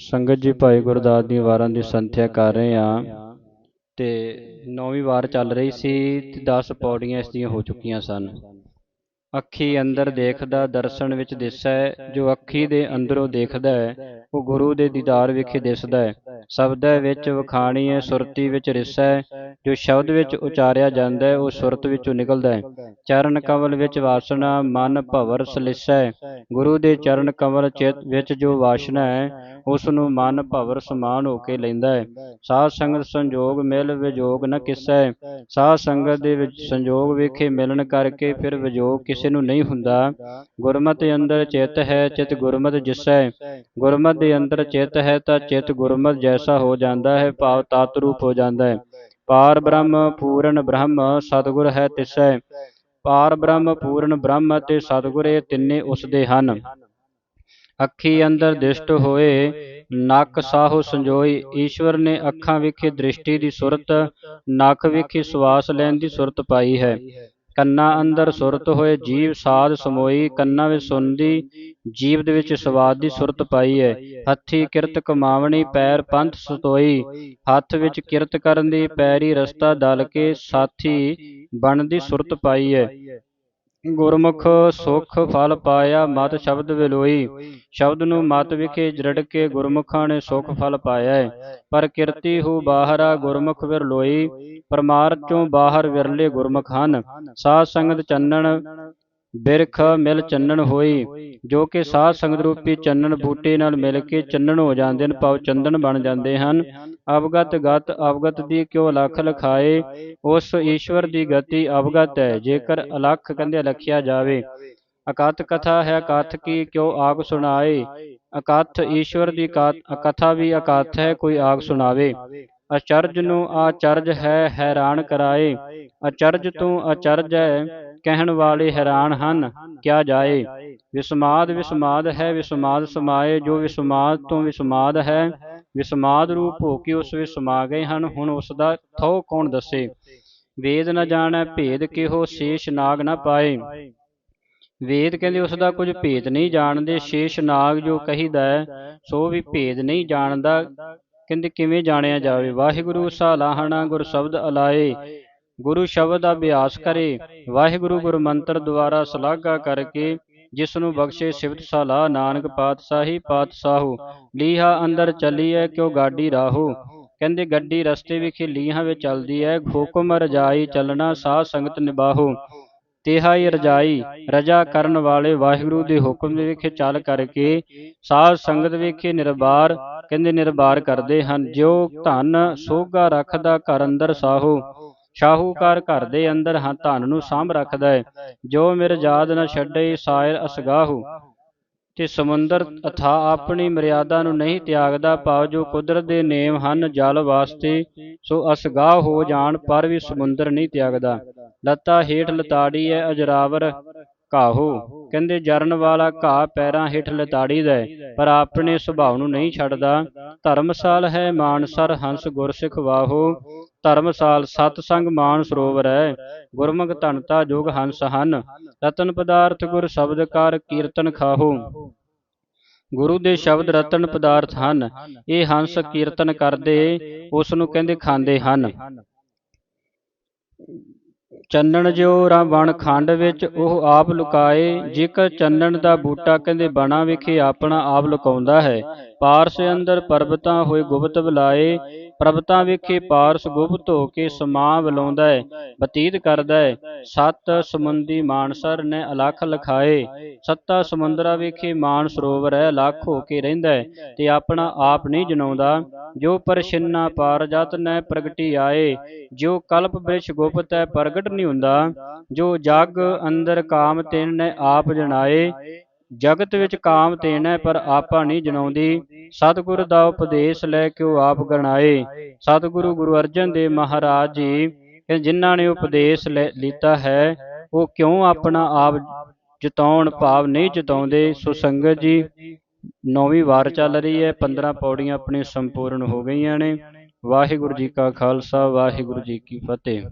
ਸੰਗਤ ਜੀ ਭਾਈ ਗੁਰਦਾਸ ਦੀਆਂ ਵਾਰਾਂ ਦੀ ਸੰਥਿਆ ਕਰ ਰਹੇ ਆ ਤੇ ਨੌਵੀਂ ਵਾਰ ਚੱਲ ਰਹੀ ਸੀ ਤੇ 10 ਪੌੜੀਆਂ ਇਸ ਦੀਆਂ ਹੋ ਚੁੱਕੀਆਂ ਸਨ। ਅੱਖੀ ਅੰਦਰ ਦੇਖਦਾ, ਦਰਸ਼ਨ ਵਿੱਚ ਦਿਸੈ ਜੋ ਅੱਖੀ ਦੇ ਅੰਦਰੋਂ ਦੇਖਦਾ ਹੈ, ਉਹ ਗੁਰੂ ਦੇ ਦੀਦਾਰ ਵਿਖੇ ਦਿਸਦਾ ਹੈ। ਸ਼ਬਦ ਵਿੱਚ ਵਖਾਣੀ ਹੈ ਸੁਰਤੀ ਵਿੱਚ ਰਿਸਾ ਹੈ, ਜੋ ਸ਼ਬਦ ਵਿੱਚ ਉਚਾਰਿਆ ਜਾਂਦਾ ਹੈ, ਉਹ ਸੁਰਤ ਵਿੱਚੋਂ ਨਿਕਲਦਾ ਹੈ। ਚਰਨ ਕਮਲ ਵਿੱਚ ਵਾਸਨਾ, ਮਨ ਭਵਰ ਸਲਿਸੈ ਗੁਰੂ ਦੇ ਚਰਨ ਕਮਲ ਚਿਤ ਵਿੱਚ ਜੋ ਵਾਸਨਾ ਹੈ ਉਸ ਨੂੰ ਮਨ ਭਵਰ ਸਮਾਨ ਹੋ ਕੇ ਲੈਂਦਾ ਹੈ। ਸਾਧ ਸੰਗਤ ਸੰਜੋਗ ਮਿਲ ਵਿਜੋਗ ਨ ਕਿਸੈ ਸਾਧ ਸੰਗਤ ਦੇ ਵਿੱਚ ਸੰਜੋਗ ਵੇਖੇ ਮਿਲਣ ਕਰਕੇ ਫਿਰ ਵਿਜੋਗ ਕਿਸੇ ਨੂੰ ਨਹੀਂ ਹੁੰਦਾ। ਗੁਰਮਤਿ ਅੰਦਰ ਚਿਤ ਹੈ, ਚਿਤ ਗੁਰਮਤ ਜਿਸੈ ਗੁਰਮਤ ਦੇ ਅੰਦਰ ਚਿਤ ਹੈ ਤਾਂ ਚਿਤ ਗੁਰਮਤ ਜੈਸਾ ਹੋ ਜਾਂਦਾ ਹੈ, ਭਾਵ ਤਤ ਰੂਪ ਹੋ ਜਾਂਦਾ ਹੈ। ਪਾਰ ਬ੍ਰਹਮ, ਪੂਰਨ ਬ੍ਰਹਮ, ਸਤਿਗੁਰ ਹੈ ਤਿਸੈ। ਪਾਰ ਬ੍ਰਹਮ, ਪੂਰਨ ਬ੍ਰਹਮ ਅਤੇ ਸਤਿਗੁਰ ਇਹ ਤਿੰਨੇ ਉਸਦੇ ਹਨ। ਅੱਖੀ ਅੰਦਰ ਦਿਸ਼ਟ ਹੋਏ, ਨੱਕ ਸਾਹੋ ਸੰਜੋਈ ਈਸ਼ਵਰ ਨੇ ਅੱਖਾਂ ਵਿਖੇ ਦ੍ਰਿਸ਼ਟੀ ਦੀ ਸੁਰਤ, ਨੱਕ ਵਿਖੇ ਸਵਾਸ ਲੈਣ ਦੀ ਸੁਰਤ ਪਾਈ ਹੈ। ਕੰਨਾਂ ਅੰਦਰ ਸੁਰਤ ਹੋਏ ਜੀਵ ਸਾਧ ਸਮੋਈ, ਕੰਨਾਂ ਵਿੱਚ ਸੁਣਦੀ ਜੀਵ ਦੇ ਵਿੱਚ ਸਵਾਦ ਦੀ ਸੁਰਤ ਪਾਈ ਹੈ ਹੱਥੀ ਕਿਰਤ ਕਮਾਵਣੀ, ਪੈਰ ਪੰਥ ਸਤੋਈ। ਹੱਥ ਵਿੱਚ ਕਿਰਤ ਕਰਨ ਦੀ, ਪੈਰੀ ਰਸਤਾ ਦਲ ਕੇ ਸਾਥੀ ਬਣਦੀ ਸੁਰਤ ਪਾਈ ਹੈ ਗੁਰਮੁਖ ਸੁਖ ਫਲ ਪਾਇਆ ਮਤ ਸ਼ਬਦ ਵਿਲੋਈ। ਸ਼ਬਦ ਨੂੰ ਮਤ ਵਿਖੇ ਜਰੜ ਕੇ ਗੁਰਮੁਖਾਂ ਨੇ ਸੁਖ ਫਲ ਪਾਇਆ ਹੈ ਪਰ ਕਿਰਤੀ ਹੋ ਬਾਹਰਾ ਗੁਰਮੁਖ ਵਿਰਲੋਈ। ਪਰਮਾਰਥ ਚੋਂ ਬਾਹਰ ਵਿਰਲੇ ਗੁਰਮੁਖ ਹਨ। ਸਾਧ ਸੰਗਤ ਚੰਨਣ ਬਿਰਖ ਮਿਲ ਚੰਨਣ ਹੋਈ, ਜੋ ਕਿ ਸਾਧ ਸੰਗਤ ਰੂਪੀ ਚੰਨਣ ਬੂਟੇ ਨਾਲ ਮਿਲ ਕੇ ਚੰਨਣ ਹੋ ਜਾਂਦੇ ਹਨ ਪਾਉ ਚੰਦਨ ਬਣ ਜਾਂਦੇ ਹਨ। ਅਵਗਤ ਗਤ ਅਵਗਤ ਦੀ ਕਿਉ ਲਖ ਲਖਾਏ, ਉਸ ਈਸ਼ਵਰ ਦੀ ਗਤੀ ਅਵਗਤ ਹੈ, ਜੇਕਰ ਅਲਖ ਕਹਿੰਦੇ ਲਖਿਆ ਜਾਵੇ। ਅਕਥ ਕਥਾ ਹੈ ਕਥ ਕੀ ਕਿਉ ਆਗ ਸੁਣਾਏ? ਅਕਥ ਈਸ਼ਵਰ ਦੀ ਕਥਾ ਵੀ ਅਕਥ ਹੈ, ਕੋਈ ਆਗ ਸੁਣਾਵੇ। ਅਚਰਜ ਨੂੰ ਆਚਰਜ ਹੈ, ਹੈਰਾਨ ਕਰਾਏ। ਅਚਰਜ ਤੋਂ ਅਚਰਜ ਹੈ ਕਹਿਣ ਵਾਲੇ ਹੈਰਾਨ ਹਨ, ਕਿਆ ਜਾਏ? ਵਿਸਮਾਦ ਵਿਸਮਾਦ ਹੈ, ਵਿਸਮਾਦ ਸਮਾਏ, ਜੋ ਵਿਸਮਾਦ ਤੋਂ ਵਿਸਮਾਦ ਹੈ, ਵਿਸਮਾਦ ਰੂਪ ਹੋ ਕੇ ਉਸ ਵਿੱਚ ਸਮਾ ਗਏ ਹਨ, ਹੁਣ ਉਸ ਦਾ ਥੋ ਕੌਣ ਦੱਸੇ? ਵੇਦ ਨ ਜਾਣੈ, ਭੇਦ ਕਿਹੋ ਸ਼ੇਸ਼ ਨਾਗ ਨਾ ਪਾਏ। ਵੇਦ ਕਹਿੰਦੇ ਉਸ ਦਾ ਕੁਝ ਭੇਦ ਨਹੀਂ ਜਾਣਦੇ, ਸ਼ੇਸ਼ ਨਾਗ ਜੋ ਕਹੀਦਾ ਸੋ ਵੀ ਭੇਦ ਨਹੀਂ ਜਾਣਦਾ। ਕਹਿੰਦੇ ਕਿਵੇਂ ਜਾਣਿਆ ਜਾਵੇ? ਵਾਹਿਗੁਰੂ, ਸਾਲਾਹਣਾ ਗੁਰ ਸ਼ਬਦ ਅਲਾਏ। ਗੁਰੂ ਸ਼ਬਦ ਦਾ ਅਭਿਆਸ ਕਰੇ। ਵਾਹਿਗੁਰੂ ਗੁਰ ਮੰਤਰ ਦੁਆਰਾ ਸ਼ਲਾਘਾ ਕਰਕੇ ਜਿਸ ਨੂੰ ਬਖਸ਼ੇ ਸਿਵਤ ਸਲਾਹ ਨਾਨਕ ਪਾਤਸ਼ਾਹੀ ਪਾਤਸ਼ਾਹੂ, ਲੀਹਾ ਅੰਦਰ ਚੱਲੀਐ ਕਿਉ ਗਾਡੀ ਰਾਹੂ? ਕਹਿੰਦੇ ਗੱਡੀ ਰਸਤੇ ਵਿਖੇ ਲੀਹਾਂ ਵਿੱਚ ਚੱਲਦੀ ਹੈ ਹੁਕਮ ਰਜਾਈ ਚੱਲਣਾ ਸਾਧ ਸੰਗਤ ਨਿਭਾਹੋ। ਤਿਹਾਈ ਰਜਾਈ, ਰਜਾ ਕਰਨ ਵਾਲੇ ਵਾਹਿਗੁਰੂ ਦੇ ਹੁਕਮ ਦੇ ਵਿਖੇ ਚੱਲ ਕਰਕੇ ਸਾਧ ਸੰਗਤ ਵਿਖੇ ਨਿਰਬਾਰ, ਕਹਿੰਦੇ ਨਿਰਬਾਰ ਕਰਦੇ ਹਨ ਜੋ ਧਨ ਸੋਗਾ ਰੱਖਦਾ ਘਰ ਅੰਦਰ ਸਾਹੋ। ਸ਼ਾਹੂਕਾਰ ਘਰ ਦੇ ਅੰਦਰ ਧਨ ਨੂੰ ਸਾਂਭ ਰੱਖਦਾ ਹੈ ਜੋ ਮੇਰੇ ਯਾਦ ਨਾ ਛੱਡੇ ਸਾਇਰ ਅਸਗਾਹੂ। ਤੇ ਸਮੁੰਦਰ ਅਥਾ ਆਪਣੀ ਮਰਿਆਦਾ ਨੂੰ ਨਹੀਂ ਤਿਆਗਦਾ ਭਾਵ ਜੋ ਕੁਦਰਤ ਦੇ ਨੇਮ ਹਨ ਜਲ ਵਾਸਤੇ। ਸੋ ਅਸਗਾਹ ਹੋ ਜਾਣ ਪਰ ਵੀ ਸਮੁੰਦਰ ਨਹੀਂ ਤਿਆਗਦਾ। ਲੱਤਾ ਹੇਠ ਲਤਾੜੀ ਹੈ ਅਜਰਾਵਰ। ਕਾਹੂ? ਕਹਿੰਦੇ, ਜਰਨ ਵਾਲਾ ਘਾਹ ਪੈਰਾਂ ਹੇਠ ਲਤਾੜੀਦਾ ਪਰ ਆਪਣੇ ਸੁਭਾਅ ਨੂੰ ਨਹੀਂ ਛੱਡਦਾ। ਧਰਮਸਾਲ ਹੈ ਮਾਨਸਰ, ਹੰਸ ਗੁਰਸਿੱਖ ਵਾਹੋ। ਧਰਮਸਾਲ ਸਤ ਮਾਨ ਸਰੋਵਰ ਹੈ। ਗੁਰਮੁਖ ਧਨਤਾ ਜੋਗ ਹੰਸ ਹਨ। ਰਤਨ ਪਦਾਰਥ ਗੁਰ ਸ਼ਬਦ ਕਾਰ ਕੀਰਤਨ ਖਾਹੋ। ਗੁਰੂ ਦੇ ਸ਼ਬਦ ਰਤਨ ਪਦਾਰਥ ਹਨ। ਇਹ ਹੰਸ ਕੀਰਤਨ ਕਰਦੇ, ਉਸ ਨੂੰ ਕਹਿੰਦੇ ਖਾਂਦੇ ਹਨ। ਚੰਨਣ ਜਿਉ ਰਾਂ ਬਣ ਖੰਡ ਵਿੱਚ ਉਹ ਆਪ ਲੁਕਾਏ ਜੇਕਰ ਚੰਨਣ ਦਾ ਬੂਟਾ ਕਹਿੰਦੇ ਬਣਾ ਵਿਖੇ ਆਪਣਾ ਆਪ ਲੁਕਾਉਂਦਾ ਹੈ। ਪਾਰਸ ਅੰਦਰ ਪਰਬਤਾਂ ਹੋਏ ਗੁਪਤ ਬੁਲਾਏ ਪਰਬਤਾਂ ਵੇਖੇ ਪਾਰਸ ਗੁਪਤ ਹੋ ਕੇ ਸਮਾ ਬਲਾਉਂਦਾ ਹੈ, ਬਤੀਤ ਕਰਦਾ ਹੈ, ਸਤ ਸਮੁੰਦੀ ਮਾਨਸਰ ਨੇ ਅਲਖ ਲਖਾਏ, ਸੱਤਾ ਸਮੁੰਦਰਾ ਵੇਖੇ ਮਾਨ ਸਰੋਵਰ ਹੈ ਲੱਖ ਹੋ ਕੇ ਰਹਿੰਦਾ ਹੈ ਤੇ ਆਪਣਾ ਆਪ ਨਹੀਂ ਜਨਾਉਂਦਾ, ਜੋ ਪਰਛਿੰਨਾ ਪਾਰਜਤ ਨੇ ਪ੍ਰਗਟੀ ਆਏ, ਜੋ ਕਲਪ ਬ੍ਰਿਸ਼ ਗੁਪਤ ਹੈ ਪ੍ਰਗਟ ਨਹੀਂ ਹੁੰਦਾ, ਜੋ ਜਗ ਅੰਦਰ ਕਾਮ ਤੇਨ ਨੇ ਆਪ ਜਣਾਏ ਜਗਤ ਵਿੱਚ ਕਾਮ ਤੇਣਾ ਪਰ ਆਪਾ ਨਹੀਂ ਜਣਾਉਂਦੀ ਸਤਿਗੁਰ ਦਾ ਉਪਦੇਸ਼ ਲੈ ਕੇ ਉਹ ਆਪ ਗਣਾਏ? ਸਤਿਗੁਰੂ ਗੁਰੂ ਅਰਜਨ ਦੇਵ ਮਹਾਰਾਜ ਜੀ ਜਿਨ੍ਹਾਂ ਨੇ ਉਪਦੇਸ਼ ਲੀਤਾ ਹੈ ਉਹ ਕਿਉਂ ਆਪਣਾ ਆਪ ਜਤਾਉਣ ਭਾਵ ਨਹੀਂ ਜਤਾਉਂਦੇ? ਸੋ ਸੰਗਤ ਜੀ ਨੌਵੀਂ ਵਾਰ ਚੱਲ ਰਹੀ ਹੈ 15 ਪੌੜੀਆਂ ਆਪਣੀ ਸੰਪੂਰਨ ਹੋ ਗਈਆਂ ਨੇ। ਵਾਹਿਗੁਰੂ ਜੀ ਕਾ ਖਾਲਸਾ ਵਾਹਿਗੁਰੂ ਜੀ ਕੀ ਫਤਿਹ।